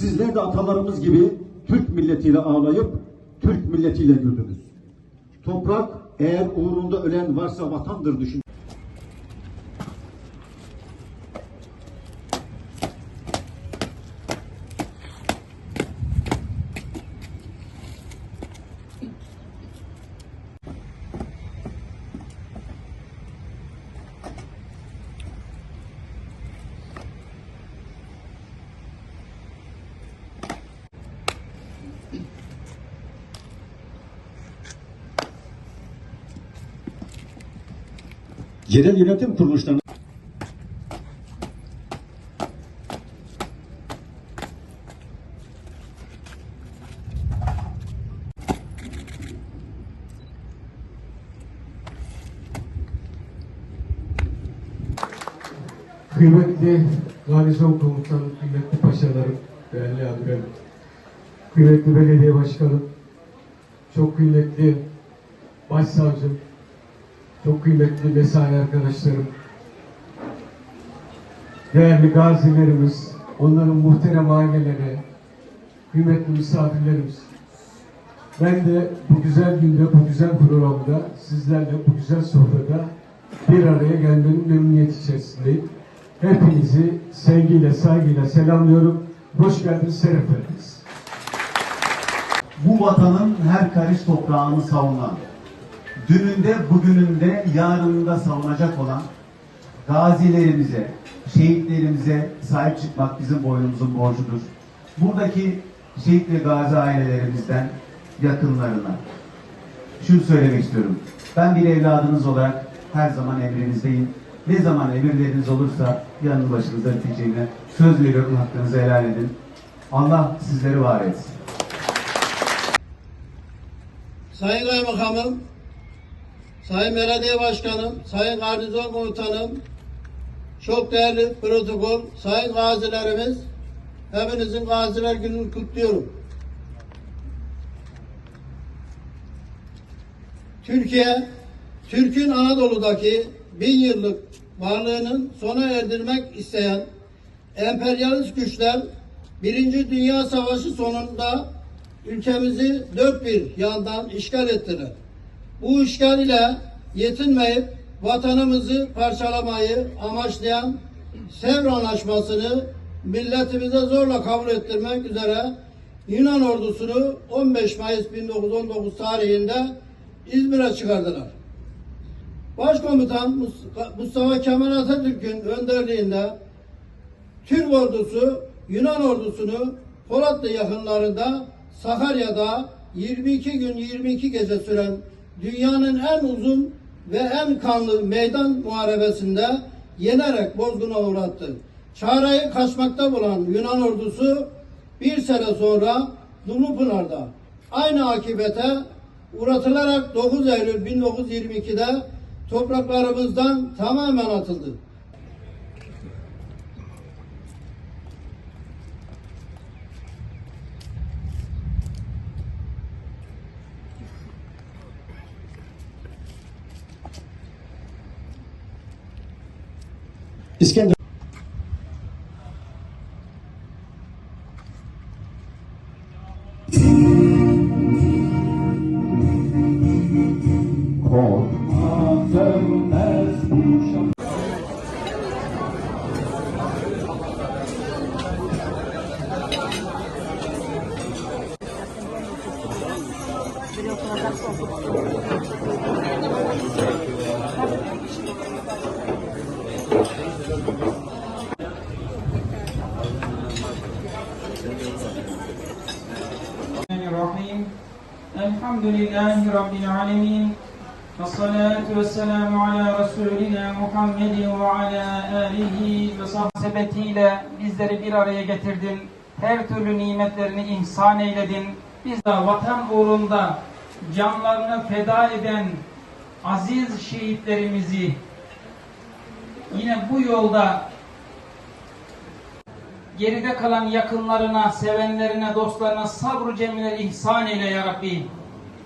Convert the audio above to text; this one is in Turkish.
Sizler de atalarımız gibi Türk milletiyle ağlayıp Türk milletiyle güldünüz. Toprak eğer uğrunda ölen varsa vatandır düşün. Yerel yönetim kuruluşlarına Kıymetli garnizon komutanım, kıymetli paşalarım, değerli abilerim, kıymetli belediye başkanım, çok kıymetli başsavcım, çok kıymetli mesai arkadaşlarım, değerli gazilerimiz, onların muhterem aileleri, kıymetli misafirlerimiz. Ben de bu güzel günde, bu güzel programda sizlerle bu güzel sofrada bir araya gelmenin memnuniyet içerisindeyim. Hepinizi sevgiyle, saygıyla selamlıyorum. Hoş geldiniz, şeref bu vatanın her karış toprağını savunan, dününde, bugününde, yarınında savunacak olan gazilerimize, şehitlerimize sahip çıkmak bizim boynumuzun borcudur. Buradaki şehit ve gazi ailelerimizden yakınlarına şunu söylemek istiyorum. Ben bir evladınız olarak her zaman emrinizdeyim. Ne zaman emirleriniz olursa yanı başınızda biteceğine söz veriyorum hakkınızı helal edin. Allah sizleri var etsin. Sayın Kaymakamım, Sayın Belediye Başkanım, Sayın Garnizon Komutanım, çok değerli protokol, sayın gazilerimiz, hepinizin gaziler gününü kutluyorum. Türkiye, Türk'ün Anadolu'daki bin yıllık varlığının sona erdirmek isteyen emperyalist güçler Birinci Dünya Savaşı sonunda ülkemizi dört bir yandan işgal ettiler. Bu işgal ile yetinmeyip vatanımızı parçalamayı amaçlayan Sevr Anlaşması'nı milletimize zorla kabul ettirmek üzere Yunan ordusunu 15 Mayıs 1919 tarihinde İzmir'e çıkardılar. Başkomutan Mus- Mustafa Kemal Atatürk'ün önderliğinde Türk ordusu Yunan ordusunu Polatlı yakınlarında Sakarya'da 22 gün 22 gece süren dünyanın en uzun ve en kanlı meydan muharebesinde yenerek bozguna uğrattı. Çareyi kaçmakta bulan Yunan ordusu bir sene sonra Dumlupınar'da aynı akibete uğratılarak 9 Eylül 1922'de topraklarımızdan tamamen atıldı. İskender Gracias. Elhamdülillahi Rabbil alemin. Ve salatu ve selamu ala Resulina Muhammed ve ala alihi ve sahbetiyle bizleri bir araya getirdin. Her türlü nimetlerini ihsan eyledin. Biz de vatan uğrunda canlarını feda eden aziz şehitlerimizi yine bu yolda geride kalan yakınlarına, sevenlerine, dostlarına sabr cemiler ihsan eyle ya Rabbi.